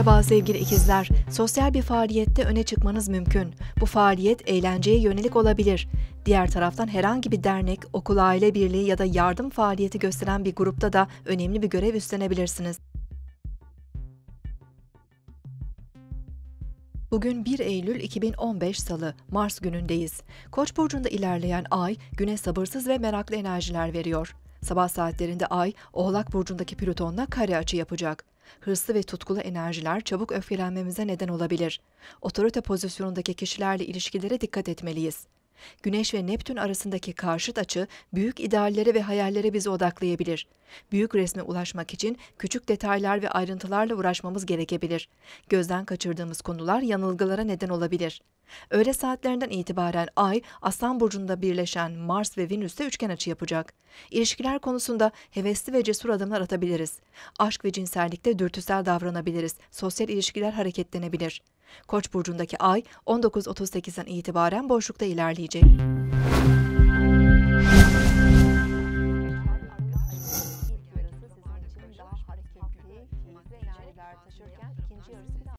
Merhaba sevgili ikizler. Sosyal bir faaliyette öne çıkmanız mümkün. Bu faaliyet eğlenceye yönelik olabilir. Diğer taraftan herhangi bir dernek, okul aile birliği ya da yardım faaliyeti gösteren bir grupta da önemli bir görev üstlenebilirsiniz. Bugün 1 Eylül 2015 Salı, Mars günündeyiz. Koç burcunda ilerleyen ay güne sabırsız ve meraklı enerjiler veriyor. Sabah saatlerinde ay Oğlak burcundaki Plüton'la kare açı yapacak. Hırslı ve tutkulu enerjiler çabuk öfkelenmemize neden olabilir. Otorite pozisyonundaki kişilerle ilişkilere dikkat etmeliyiz. Güneş ve Neptün arasındaki karşıt açı büyük ideallere ve hayallere bizi odaklayabilir. Büyük resme ulaşmak için küçük detaylar ve ayrıntılarla uğraşmamız gerekebilir. Gözden kaçırdığımız konular yanılgılara neden olabilir. Öğle saatlerinden itibaren Ay, Aslan Burcu'nda birleşen Mars ve Venüs'te üçgen açı yapacak. İlişkiler konusunda hevesli ve cesur adımlar atabiliriz. Aşk ve cinsellikte dürtüsel davranabiliriz. Sosyal ilişkiler hareketlenebilir. Koç burcundaki ay 19.38'den itibaren boşlukta ilerleyecek.